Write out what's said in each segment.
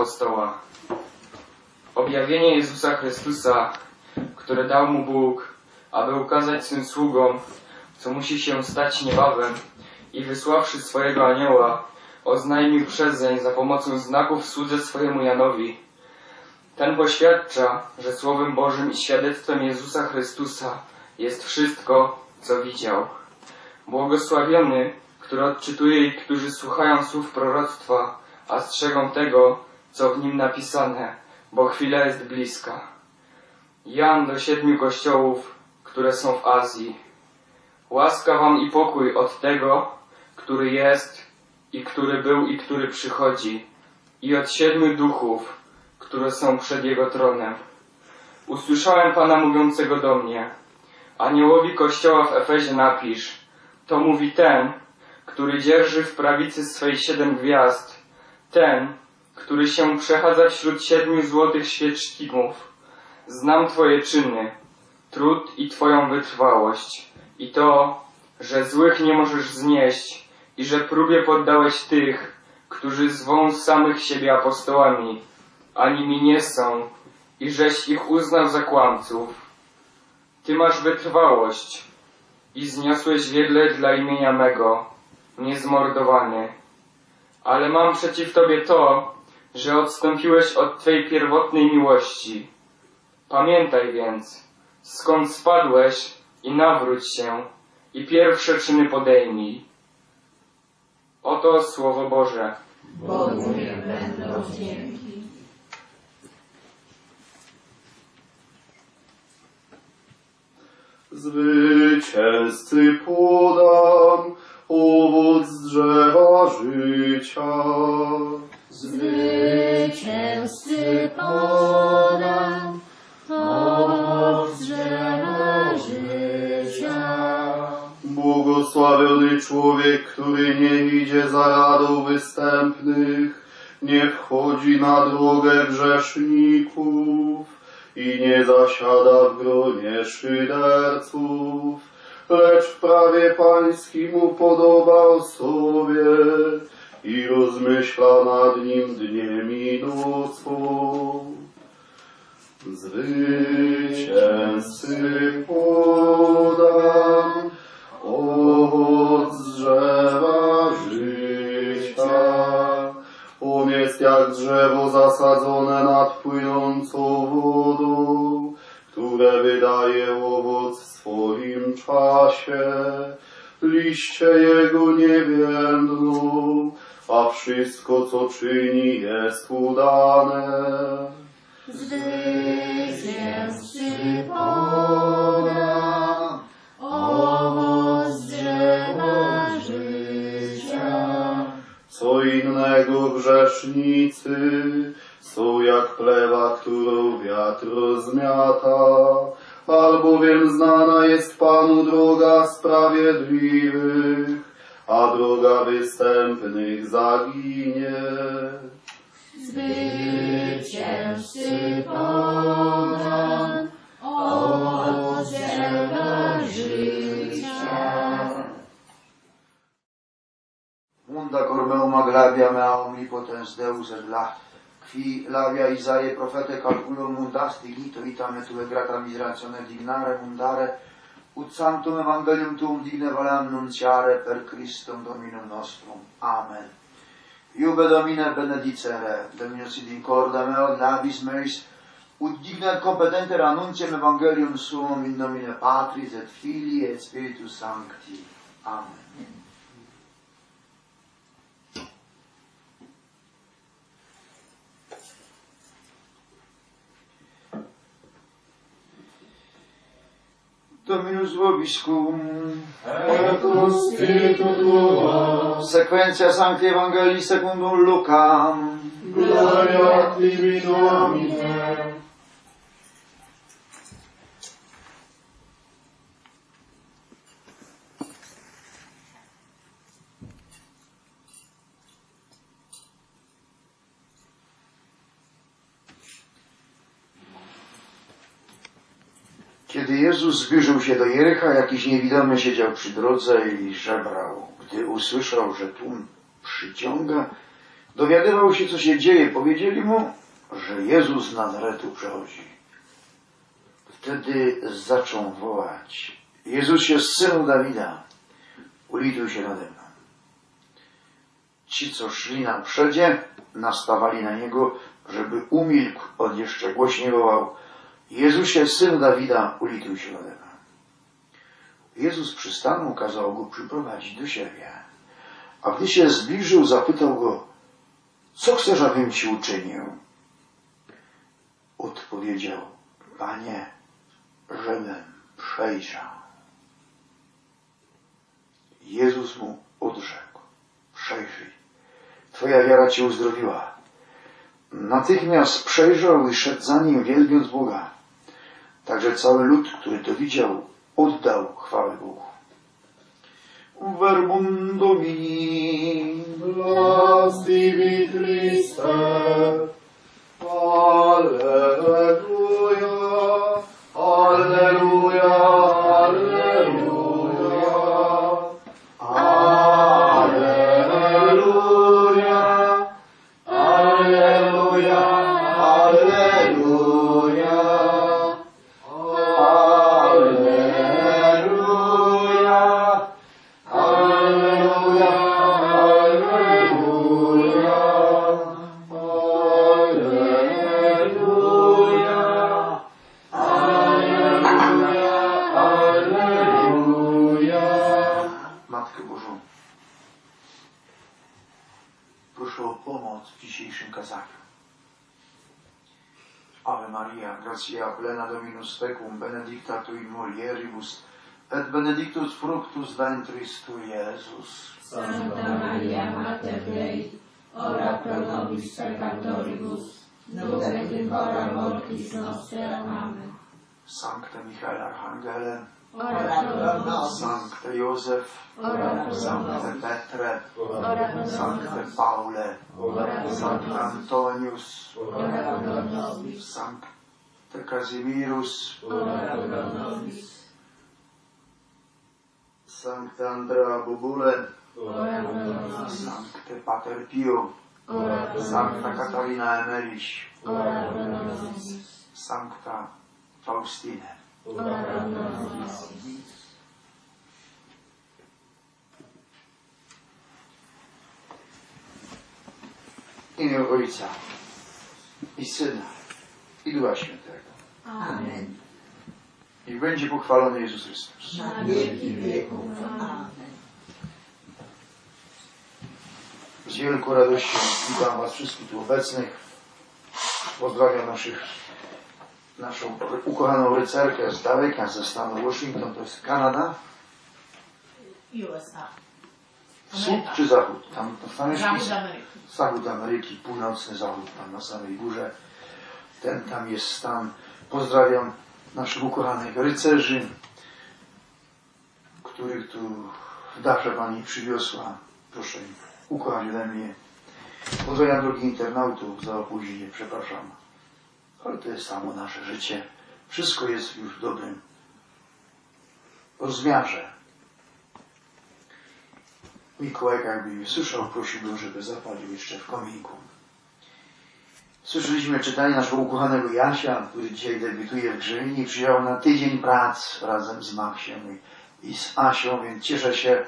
Apostoła. Objawienie Jezusa Chrystusa, które dał mu Bóg, aby ukazać swym sługom, co musi się stać niebawem i wysławszy swojego anioła, oznajmił przezeń za pomocą znaków słudze swojemu Janowi. Ten poświadcza, że Słowem Bożym i świadectwem Jezusa Chrystusa jest wszystko, co widział. Błogosławiony, który odczytuje i którzy słuchają słów proroctwa, a strzegą tego, co w nim napisane, bo chwila jest bliska. Jan do siedmiu kościołów, które są w Azji. Łaska wam i pokój od tego, który jest i który był i który przychodzi, i od siedmiu duchów, które są przed jego tronem. Usłyszałem Pana mówiącego do mnie, aniołowi kościoła w Efezie napisz, to mówi ten, który dzierży w prawicy swej siedem gwiazd, ten, który się przechadza wśród siedmiu złotych świeczników. Znam Twoje czyny, trud i Twoją wytrwałość i to, że złych nie możesz znieść i że próbie poddałeś tych, którzy zwą samych siebie apostołami, a nimi nie są i żeś ich uznał za kłamców. Ty masz wytrwałość i zniosłeś wiele dla imienia mego, niezmordowany. Ale mam przeciw Tobie to, że odstąpiłeś od Twej pierwotnej miłości. Pamiętaj więc, skąd spadłeś i nawróć się i pierwsze czyny podejmij. Oto Słowo Boże. Bogu będą dzięki. Zwycięzcy podam owoc z drzewa życia. Zwycięzcy podam owoc drzewa życia. Błogosławiony człowiek, który nie idzie za radą występnych, nie wchodzi na drogę grzeszników i nie zasiada w gronie szyderców, lecz w prawie pańskim upodobał sobie i rozmyśla nad nim dniem i nocą. Zwycięzcy podam owoc drzewa życia. On jest jak drzewo zasadzone nad płynącą wodą, które wydaje owoc w swoim czasie. Liście jego nie więdną, a wszystko co czyni jest udane. Zwycięzcy podam owoc drzewa życia. Co innego grzesznicy są jak plewa, którą wiatr rozmiata, albowiem znana jest Panu droga sprawiedliwych, a droga występnych zaginie. Zwycięzcy podam owoc drzewa życia. Munda cormeum aglavia mea omnipotens Deus et la qui lavia Isaie profete calculum mundasti lito vita me tue grata miseratione dignare mundare ut sanctum evangelium tuum digne vole annunciare per Christum Dominum nostrum. Amen. Iube Domine benedicere, Dominus id in corda meo labis meis, ut digne et competenter annunciem evangelium suum in nomine Patris et Filii et Spiritus Sancti. Amen. Constitu tuo, Sequentia Sancti Evangelii secundum Lucam. gloria tibi Domine. Kiedy Jezus zbliżył się do Jericha, jakiś niewidomy siedział przy drodze i żebrał. Gdy usłyszał, że tłum przyciąga, Dowiadywał się, co się dzieje. Powiedzieli mu, że Jezus z Nazaretu przechodzi. Wtedy zaczął wołać. Jezusie, synu Dawida, ulituj się nade mną. Ci, co szli na przedzie, nastawali na niego, żeby umilkł. On jeszcze głośniej wołał. Jezusie, synu Dawida, ulituj się nade mną. Jezus przystanął, kazał go przyprowadzić do siebie. A gdy się zbliżył, zapytał go, co chcesz, abym ci uczynił? Odpowiedział, Panie, żebym przejrzał. Jezus mu odrzekł, przejrzyj, Twoja wiara Cię uzdrowiła. Natychmiast przejrzał i szedł za nim, wielbiąc Boga. Także cały lud, który to widział, oddał chwałę Bogu. Verbum Domini. Las tibi Christe. Alleluja. Alleluja. Alleluja. Alleluja. Alleluja. Santa Maria, Mater Dei, ora pro nobis peccatoribus, nunc et in hora mortis nostre. Amen. Sancte Michael Archangele, Ora pro nobis, Sancte Józef, ora pro Sancte Petre, ora pro Sancte Paule, ora pro Sancte Antonius, ora pro nobis, Sancte Casimirus, ora pro nobis, Sancte Andrea Bobule, ora pro nobis, Sancte Pater Pio, Sancta Katarina nobis, Sancta nobis. W imię Ojca i Syna i Ducha Świętego. Amen. Niech będzie pochwalony Jezus Chrystus. Na wieki wieków. Amen. Z wielką radością witam Was wszystkich tu obecnych. Pozdrawiam naszych, naszą ukochaną rycerkę z daleka, ze stanu Washington, to jest Kanada. USA. Wschód czy zachód? Tam, tam jest Zachód Ameryki. Zachód Ameryki, północny zachód, tam na samej górze. Ten tam jest stan. Pozdrawiam naszych ukochanych rycerzy, których tu darze Pani przywiosła. Proszę im ukochać ode mnie. Pozdrawiam drogi internautów za opóźnienie, przepraszam. Ale to jest samo nasze życie. Wszystko jest już w dobrym rozmiarze. Mikołajka jakby nie słyszał, prosiłbym, żeby zapalił jeszcze w kominku. Słyszeliśmy czytanie naszego ukochanego Jasia, który dzisiaj debiutuje w Grzyminie. Przyjechał na tydzień prac razem z Maksiem i z Asią, więc cieszę się,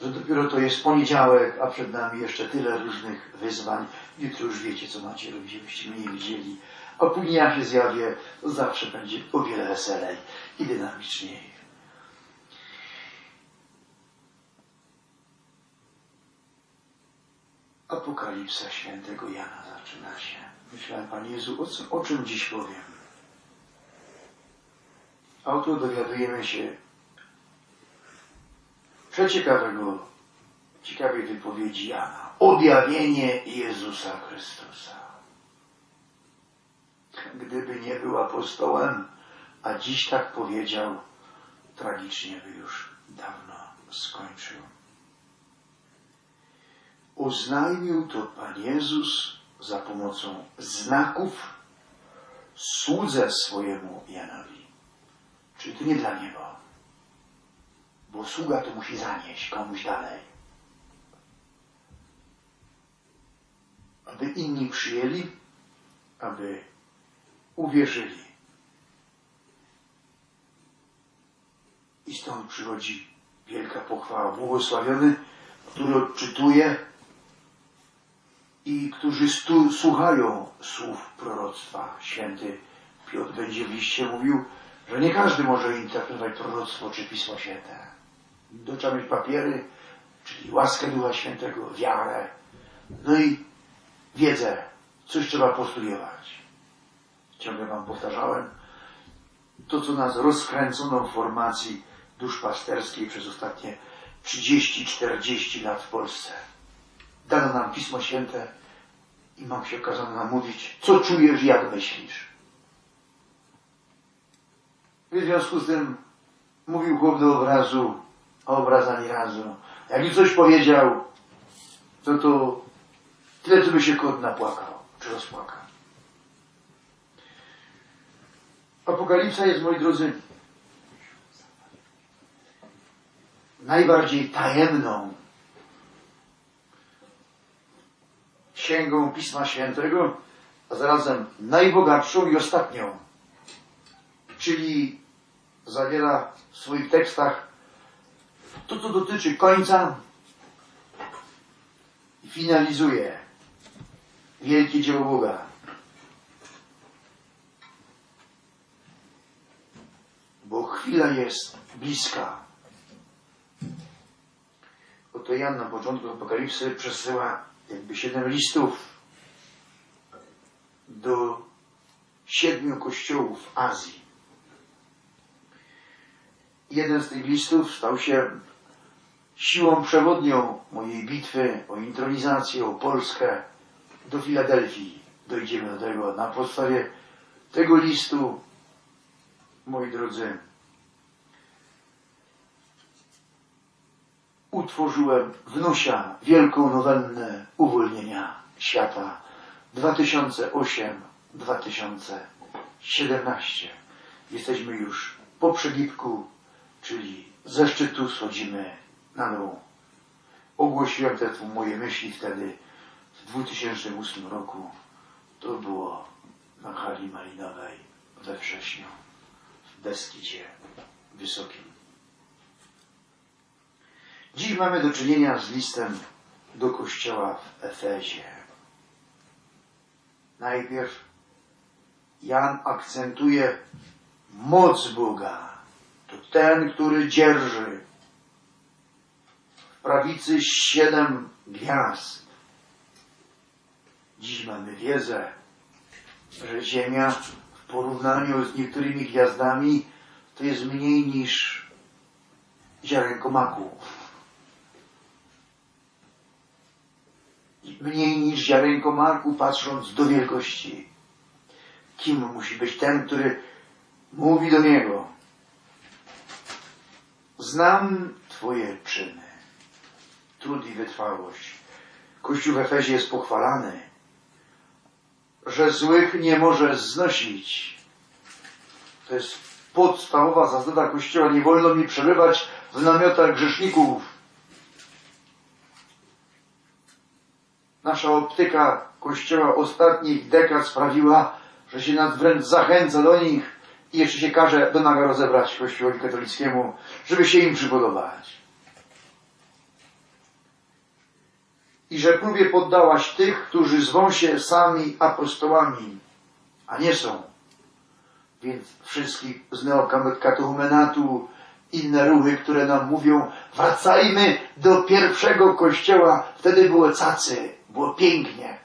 że dopiero to jest poniedziałek, a przed nami jeszcze tyle różnych wyzwań. Jutro już wiecie, co macie robić, żebyście mnie nie widzieli. A później ja się zjawię, to zawsze będzie o wiele weselej i dynamiczniej. Apokalipsa świętego Jana zaczyna się. Myślałem, Panie Jezu, o, co, o czym dziś powiem? A oto dowiadujemy się przeciekawego, ciekawej wypowiedzi Jana. Objawienie Jezusa Chrystusa. Gdyby nie był apostołem, a dziś tak powiedział, tragicznie by już dawno skończył. Oznajmił to Pan Jezus za pomocą znaków słudze swojemu Janowi. Czyli to nie dla niego. Bo sługa to musi zanieść komuś dalej. aby inni przyjęli, aby uwierzyli. I stąd przychodzi wielka pochwała. Błogosławiony, który odczytuje i którzy stu, słuchają słów proroctwa. Święty Piotr będzie w liście mówił, że nie każdy może interpretować proroctwo czy Pismo Święte. To trzeba mieć papiery, czyli łaskę Ducha Świętego, wiarę, no i wiedzę. Coś trzeba postudiować. Ciągle Wam powtarzałem, to co nas rozkręcono w formacji duszpasterskiej przez ostatnie 30-40 lat w Polsce. Dano nam Pismo Święte i mam się kazano nam mówić, co czujesz, jak myślisz. W związku z tym mówił chłop do obrazu, obraz ani razu. Jak coś powiedział, to to tyle, co by się kot napłakał, czy rozpłakał. Apokalipsa jest, moi drodzy, najbardziej tajemną księgą Pisma Świętego, a zarazem najbogatszą i ostatnią. Czyli zawiera w swoich tekstach to, co dotyczy końca finalizuje wielkie dzieło Boga. Bo chwila jest bliska. Oto Jan na początku Apokalipsy przesyła jakby siedem listów do siedmiu kościołów w Azji. Jeden z tych listów stał się siłą przewodnią mojej bitwy o intronizację, o Polskę do Filadelfii. Dojdziemy do tego. Na podstawie tego listu, moi drodzy, utworzyłem w Nusia wielką nowennę uwolnienia świata 2008-2017. Jesteśmy już po przegibku, czyli ze szczytu schodzimy na dół. Ogłosiłem te moje myśli wtedy w 2008 roku. To było na hali malinowej we wrześniu w Beskidzie Wysokim. Dziś mamy do czynienia z listem do kościoła w Efezie. Najpierw Jan akcentuje moc Boga. Ten, który dzierży w prawicy siedem gwiazd. Dziś mamy wiedzę, że Ziemia w porównaniu z niektórymi gwiazdami to jest mniej niż ziarenko maku. mniej niż ziarenko marku, patrząc do wielkości. Kim musi być ten, który mówi do niego? Znam Twoje czyny, trud i wytrwałość. Kościół w Efezie jest pochwalany, że złych nie może znosić. To jest podstawowa zasada Kościoła. Nie wolno mi przebywać w namiotach grzeszników. Nasza optyka Kościoła ostatnich dekad sprawiła, że się nas wręcz zachęca do nich i jeszcze się każe do naga rozebrać Kościołowi katolickiemu, żeby się im przypodobać. I że próbie poddałaś tych, którzy zwą się sami apostołami, a nie są. Więc wszystkich z neokatechumenatu, inne ruchy, które nam mówią, wracajmy do pierwszego kościoła, wtedy było cacy, było pięknie.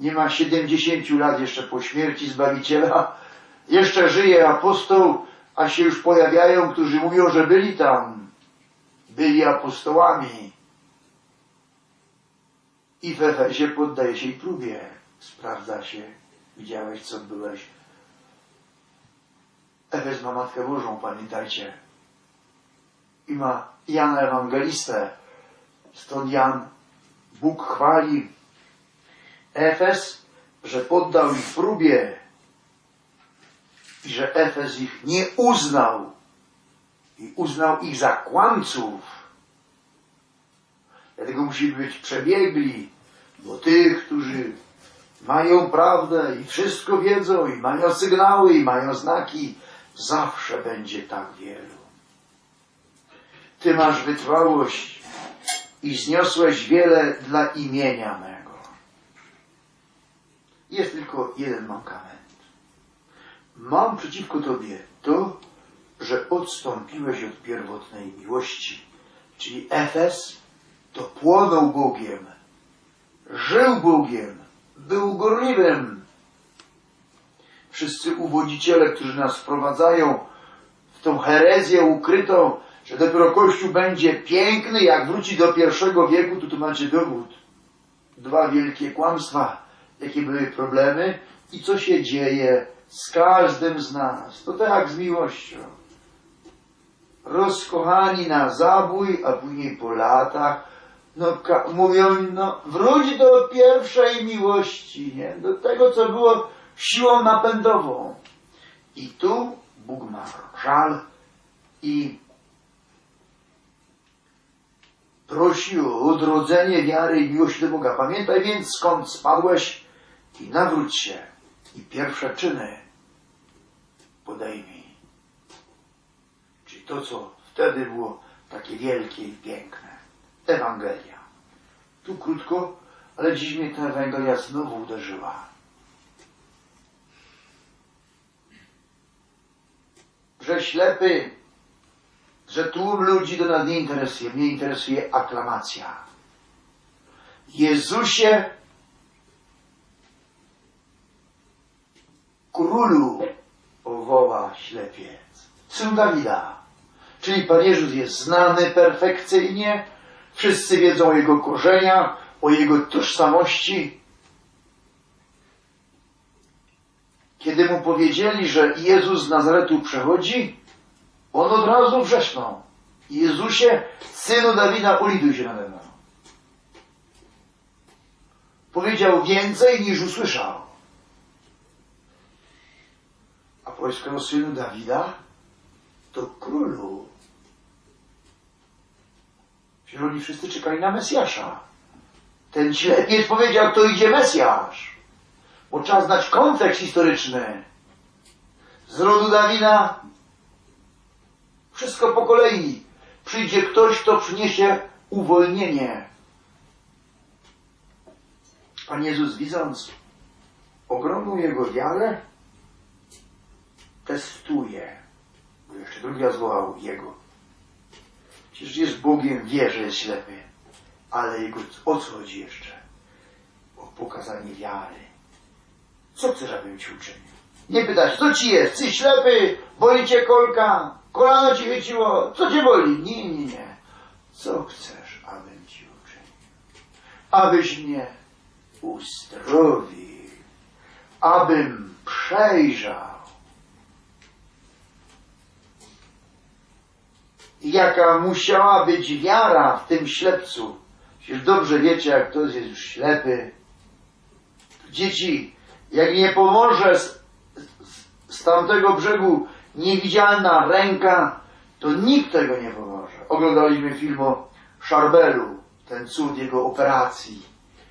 Nie ma 70 lat jeszcze po śmierci Zbawiciela, jeszcze żyje apostoł, a się już pojawiają, którzy mówią, że byli tam, byli apostołami. I w Efezie poddaje się próbie, sprawdza się, widziałeś co byłeś. Efes ma Matkę Bożą, pamiętajcie i ma Jana Ewangelistę. Stąd Jan, Bóg chwali Efes, że poddał ich próbie i że Efes ich nie uznał i uznał ich za kłamców. Dlatego musimy być przebiegli, bo tych, którzy mają prawdę i wszystko wiedzą, i mają sygnały, i mają znaki. Zawsze będzie tak wielu. Ty masz wytrwałość i zniosłeś wiele dla imienia mego. Jest tylko jeden mankament. Mam przeciwko Tobie to, że odstąpiłeś od pierwotnej miłości. Czyli Efes to płonął Bogiem, żył Bogiem, był gorliwym. Wszyscy uwodziciele, którzy nas wprowadzają w tą herezję ukrytą, że dopiero Kościół będzie piękny, jak wróci do pierwszego wieku, to tu macie dowód. Dwa wielkie kłamstwa, jakie były problemy i co się dzieje z każdym z nas. To tak jak z miłością. Rozkochani na zabój, a później po latach no, mówią, no wróć do pierwszej miłości, nie? Do tego, co było siłą napędową. I tu Bóg ma żal i prosi o odrodzenie wiary i miłości do Boga. Pamiętaj więc, skąd spadłeś i nawróć się. I pierwsze czyny podejmij. Czyli to, co wtedy było takie wielkie i piękne. Ewangelia. Tu krótko, ale dziś mnie ta Ewangelia znowu uderzyła. Że ślepy, że tłum ludzi to nas nie interesuje. Mnie interesuje aklamacja. Jezusie, królu, woła ślepiec. Syn Dawida. Czyli Pan Jezus jest znany perfekcyjnie, wszyscy wiedzą o Jego korzeniach, o Jego tożsamości. Kiedy mu powiedzieli, że Jezus z Nazaretu przechodzi, on od razu wrzeszczał. Jezusie, Synu Dawida, ulituj się nade mną. Powiedział więcej niż usłyszał. O Synu Dawida to królu. Przecież oni wszyscy czekali na Mesjasza. Ten ślepiec powiedział, to idzie Mesjasz. Bo trzeba znać kontekst historyczny. Z rodu Dawida wszystko po kolei. Przyjdzie ktoś, kto przyniesie uwolnienie. Pan Jezus widząc ogromną jego wiarę, testuje. Bo jeszcze drugi raz wołał jego. Przecież jest Bogiem, wie, że jest ślepy. Ale jego o co chodzi jeszcze? O pokazanie wiary. Co chcesz, abym ci uczynił? Nie pytasz, co ci jest? Ty ślepy? Boli cię kolka? Kolano ci chyciło? Co cię boli? Nie, nie, nie. Co chcesz, abym ci uczynił? Abyś mnie uzdrowił. Abym przejrzał. Jaka musiała być wiara w tym ślepcu. Przecież dobrze wiecie, jak ktoś jest już ślepy. Dzieci, jak nie pomoże z, z, z tamtego brzegu niewidzialna ręka, to nikt tego nie pomoże. Oglądaliśmy film o Szarbelu, ten cud jego operacji.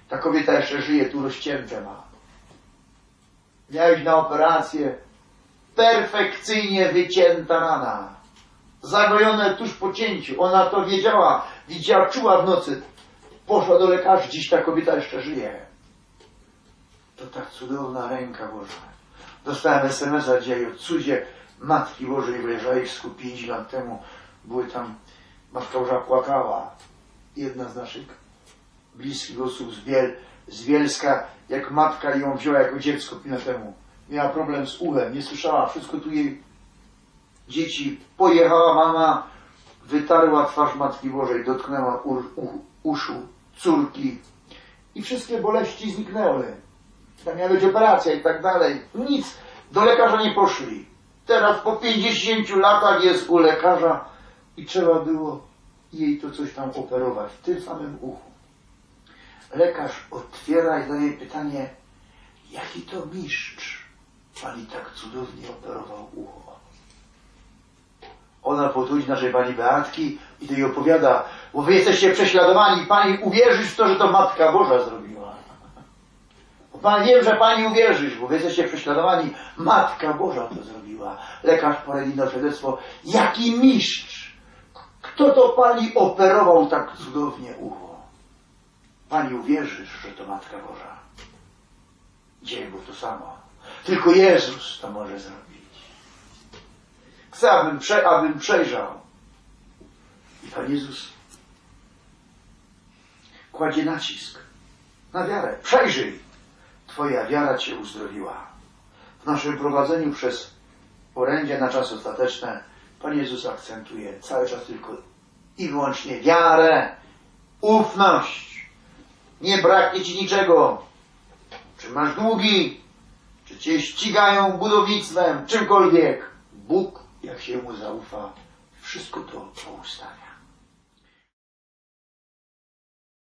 Ta kobieta jeszcze żyje, tu rozcięte ma. Miałeś na operację perfekcyjnie wycięta rana zagojone tuż po cięciu. Ona to wiedziała, widziała, czuła w nocy. Poszła do lekarzy, dziś ta kobieta jeszcze żyje. To tak cudowna ręka Boża. Dostałem SMS-a dzisiaj o cudzie Matki Bożej w Leżajsku pięć lat temu. Były tam, Matka Boża płakała. Jedna z naszych bliskich osób z, Biel, z Bielska, jak matka ją wzięła jako dziecko pięć lat temu. Miała problem z uchem, nie słyszała, wszystko tu jej dzieci, pojechała mama, wytarła twarz Matki Bożej, dotknęła ur, u, uszu córki i wszystkie boleści zniknęły. Tam miała być operacja i tak dalej. Nic. Do lekarza nie poszli. Teraz po 50 latach jest u lekarza i trzeba było jej to coś tam operować w tym samym uchu. Lekarz otwiera i zadaje pytanie, jaki to mistrz pani tak cudownie operował ucho. Ona podchodzi naszej pani Beatki i to jej opowiada, bo wy jesteście prześladowani, pani uwierzysz w to, że to Matka Boża zrobiła. Bo Pan wiem, że Pani uwierzysz, bo wy jesteście prześladowani. Matka Boża to zrobiła. Lekarz Paredino świadectwo. Jaki mistrz! Kto to Pani operował tak cudownie ucho? Pani uwierzysz, że to Matka Boża. Dzień był to samo. Tylko Jezus to może zrobić. Chcę, abym, prze, abym przejrzał. I Pan Jezus kładzie nacisk na wiarę. Przejrzyj. Twoja wiara Cię uzdrowiła. W naszym prowadzeniu przez orędzie na czas ostateczne Pan Jezus akcentuje cały czas tylko i wyłącznie wiarę, ufność. Nie braknie Ci niczego. Czy masz długi, czy Cię ścigają budownictwem, czymkolwiek. Bóg, jak się Mu zaufa, wszystko to ustawia.